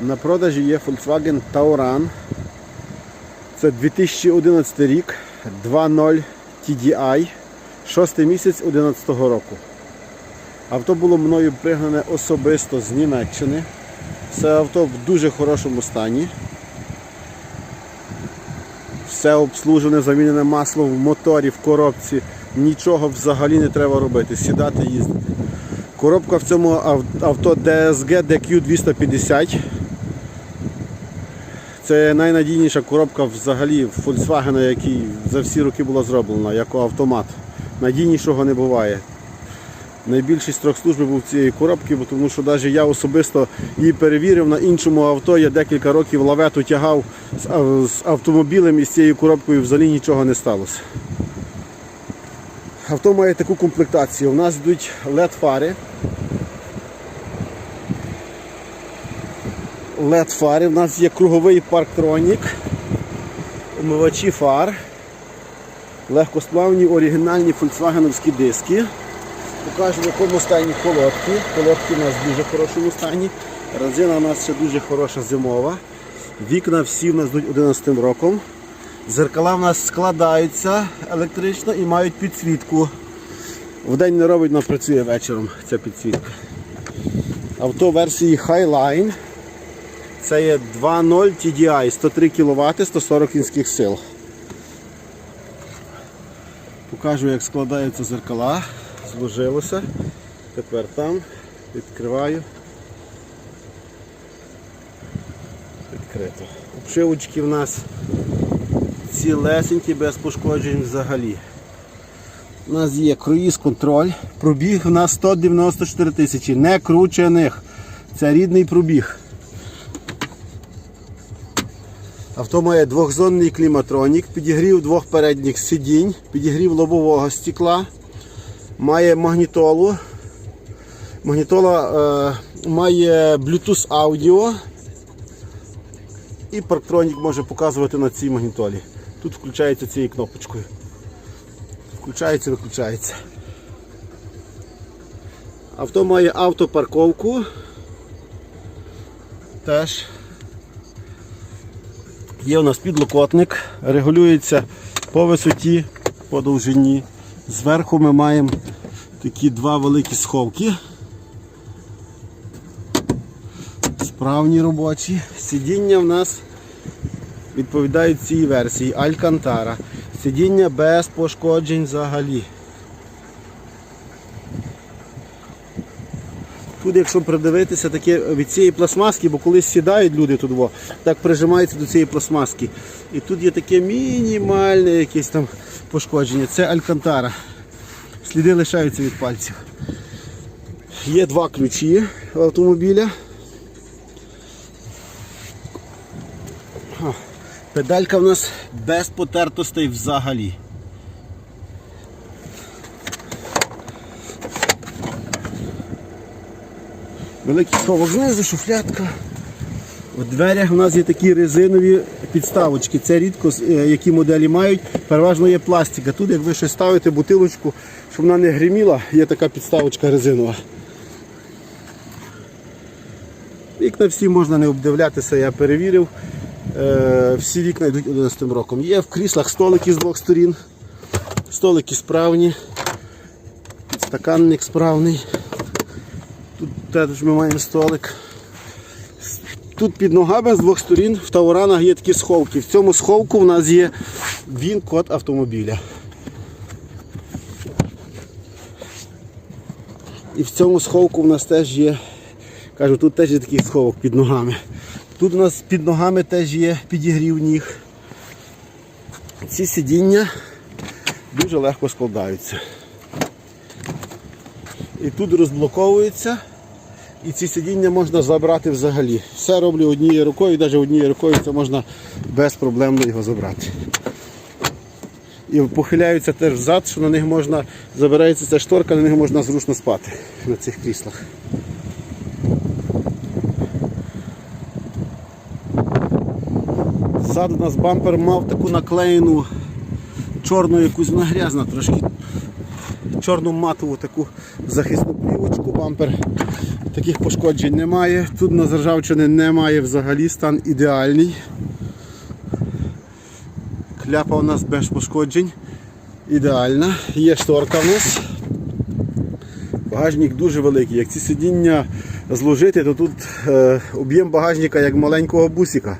На продажі є Volkswagen Tauran. Це 2011 рік, 2.0 TDI, 6 місяць 2011 року. Авто було мною пригнане особисто з Німеччини. Це авто в дуже хорошому стані. Все обслужене, замінене масло в моторі, в коробці. Нічого взагалі не треба робити. Сідати, їздити. Коробка в цьому авто DSG DQ250. Це найнадійніша коробка взагалі Volkswagen, який за всі роки була зроблена, як автомат. Надійнішого не буває. Найбільший строк служби був цієї коробки, бо тому що навіть я особисто її перевірив на іншому авто. Я декілька років лавету тягав з, автомобілем і з цією коробкою взагалі нічого не сталося. Авто має таку комплектацію. У нас йдуть LED LED фари. У нас є круговий парктронік, омивачі фар, легкосплавні оригінальні фольксвагеновські диски. Покажу в якому стані колодки. Колодки у нас в дуже хорошому стані. Резина у нас ще дуже хороша зимова. Вікна всі в нас йдуть 11 роком. Зеркала в нас складаються електрично і мають підсвітку. Вдень не робить, але працює вечором ця підсвітка. Авто версії Highline. Це є 2.0 TDI, 103 кВт, 140 кінських сил. Покажу, як складаються зеркала. Зложилося. Тепер там відкриваю. Відкрито. Обшивочки в нас цілесенькі, без пошкоджень взагалі. У нас є круїз контроль. Пробіг у нас 194 тисячі, не кручених. Це рідний пробіг. Авто має двохзонний кліматронік, підігрів двох передніх сидінь, підігрів лобового стекла, має магнітолу. Магнітола е, має Bluetooth аудіо і парктронік може показувати на цій магнітолі. Тут включається цією кнопочкою. Включається, виключається. Авто має автопарковку. Теж Є у нас підлокотник, регулюється по висоті, по довжині. Зверху ми маємо такі два великі сховки. Справні робочі. Сидіння в нас відповідають цій версії Алькантара. Сидіння без пошкоджень взагалі. Тут, якщо придивитися, таке від цієї пластмаски, бо колись сідають люди тут, во, так прижимаються до цієї пластмаски. І тут є таке мінімальне якесь там пошкодження. Це алькантара. Сліди лишаються від пальців. Є два ключі автомобіля. Педалька в нас без потертостей взагалі. Великий сховок знизу, шуфлятка. У дверях у нас є такі резинові підставочки. Це рідко е, які моделі мають. Переважно є пластика. Тут, як ви щось ставите бутилочку, щоб вона не гриміла, є така підставочка резинова. Вікна всі можна не обдивлятися, я перевірив. Е, всі вікна йдуть 11 роком. Є в кріслах столики з двох сторін. Столики справні. Підстаканник справний. Теж ми маємо столик. Тут під ногами з двох сторін в тауранах є такі сховки. В цьому сховку в нас є він-код автомобіля. І в цьому сховку в нас теж є, кажу, тут теж є такий сховок під ногами. Тут у нас під ногами теж є підігрів ніг. Ці сидіння дуже легко складаються. І тут розблоковується. І ці сидіння можна забрати взагалі. Все роблю однією рукою, навіть однією рукою це можна безпроблемно його забрати. І похиляються теж взад, що на них можна, забирається ця шторка, на них можна зручно спати на цих кріслах. Ззаду у нас бампер мав таку наклеєну чорну якусь вона грязна трошки чорну матову таку захисну плівочку бампер Таких пошкоджень немає. Тут на заржавчини немає взагалі, стан ідеальний. Кляпа у нас без пошкоджень. Ідеальна. Є шторка в нас. Багажник дуже великий. Як ці сидіння зложити, то тут е, об'єм багажника як маленького бусика.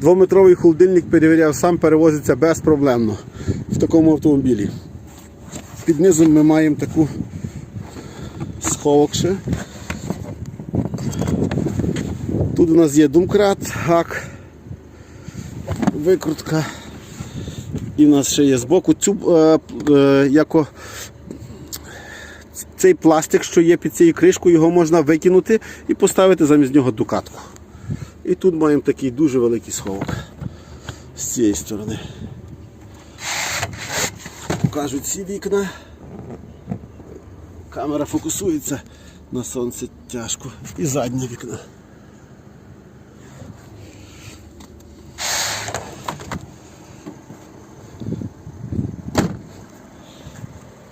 Двометровий холодильник перевіряв, сам перевозиться безпроблемно в такому автомобілі. Під низом ми маємо таку сховок ще. Тут у нас є думкрат, гак, викрутка. І в нас ще є збоку цю, е, е, яко, цей пластик, що є під цією кришкою, його можна викинути і поставити замість нього дукатку. І тут маємо такий дуже великий сховок з цієї сторони. Покажу ці вікна. Камера фокусується на сонце тяжко. І заднє вікно.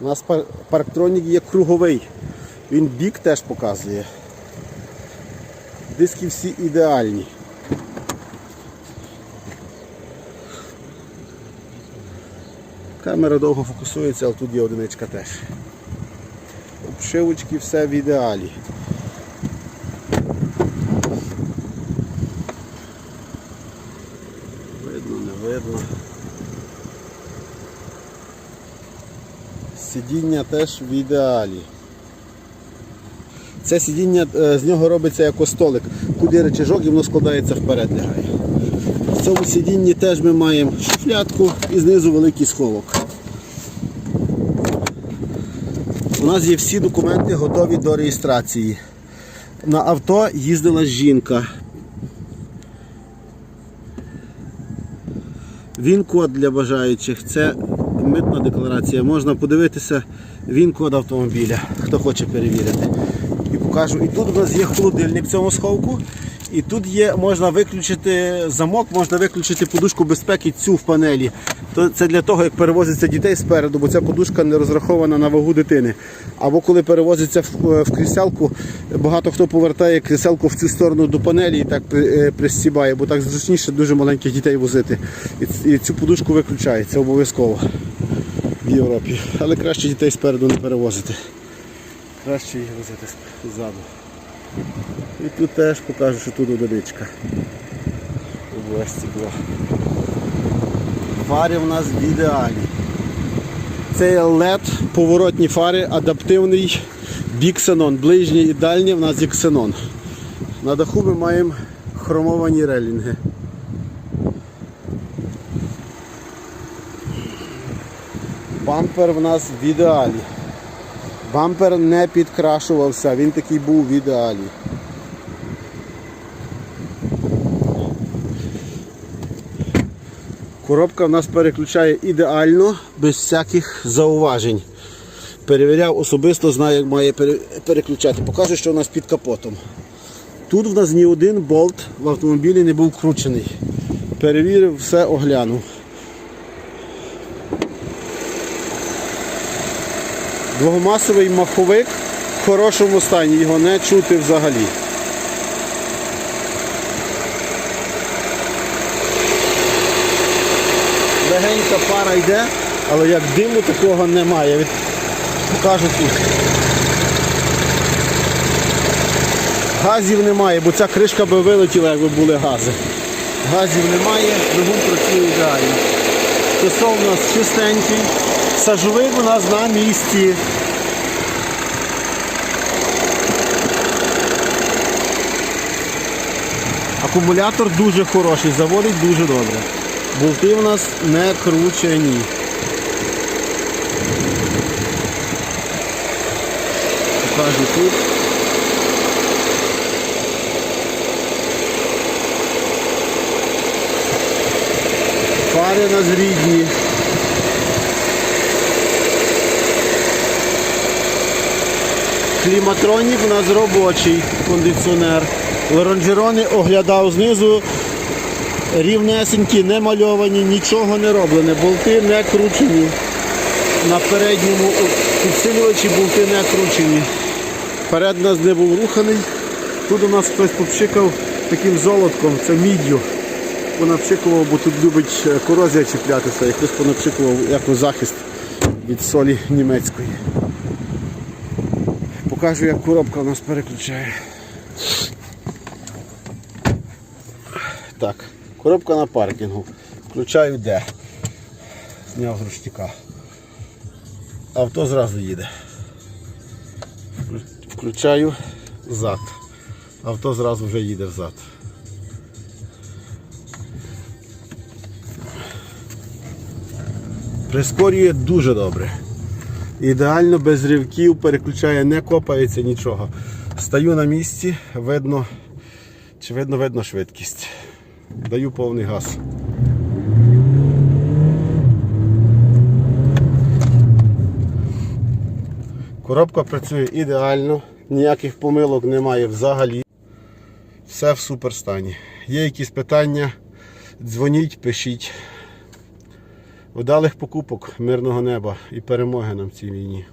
У нас парктронік є круговий. Він бік теж показує. Диски всі ідеальні. Камера довго фокусується, але тут є одиничка теж. Обшивочки все в ідеалі. Видно, не видно. Сидіння теж в ідеалі. Це сидіння е, з нього робиться як столик, куди речажок і воно складається вперед лягає. В цьому сидінні теж ми маємо шуфлятку і знизу великий сховок. У нас є всі документи готові до реєстрації. На авто їздила жінка. Він-код для бажаючих. Це митна декларація. Можна подивитися він-код автомобіля, хто хоче перевірити. І покажу. І тут у нас є холодильник в цьому сховку. І тут є, можна виключити замок, можна виключити подушку безпеки цю в панелі. То це для того, як перевозиться дітей спереду, бо ця подушка не розрахована на вагу дитини. Або коли перевозиться в, в кріселку, багато хто повертає кріселку в цю сторону до панелі і так е, бо так зручніше дуже маленьких дітей возити. І, і цю подушку виключають, це обов'язково в Європі. Але краще дітей спереду не перевозити. Краще їх возити ззаду. І тут теж покажу, що тут одиничка. Ось стекло. Фари в нас в ідеалі. Це LED, поворотні фари, адаптивний біксенон. Ближній і дальній в нас є ксенон. На даху ми маємо хромовані релінги. Бампер в нас в ідеалі. Бампер не підкрашувався, він такий був в ідеалі. Коробка в нас переключає ідеально, без всяких зауважень. Перевіряв особисто, знаю, як має переключати. Покажу, що у нас під капотом. Тут в нас ні один болт в автомобілі не був кручений. Перевірив, все оглянув. Двогомасовий маховик в хорошому стані, його не чути взагалі. Легенька пара йде, але як диму такого немає. Покажу тут. Газів немає, бо ця кришка би вилетіла, якби були гази. Газів немає, двигун працює ідеально. Пісок у нас чистенький, сажовик у нас на місці. Акумулятор дуже хороший, заводить дуже добре. Болти у нас не кручені. Покажу тут. Фари у нас. Кліматронік у нас робочий кондиціонер. Лоранжерони оглядав знизу. Рівнесенькі, не мальовані, нічого не роблене. Болти не кручені. На передньому підсилювачі болти не кручені. Перед у нас не був руханий. Тут у нас хтось попшикав таким золотком, це міддю. Понапшикував, бо тут любить е, корозія чіплятися, і хтось понапшикував як захист від солі німецької. Покажу, як коробка у нас переключає. Так, коробка на паркінгу. Включаю де. Зняв з ручника. Авто зразу їде. Включаю зад. Авто зразу вже їде взад. Прискорює дуже добре. Ідеально без ривків, переключає, не копається нічого. Стаю на місці, видно, чи видно, видно швидкість. Даю повний газ. Коробка працює ідеально, ніяких помилок немає взагалі. Все в суперстані. Є якісь питання, дзвоніть, пишіть. Вдалих покупок, мирного неба і перемоги нам в цій війні.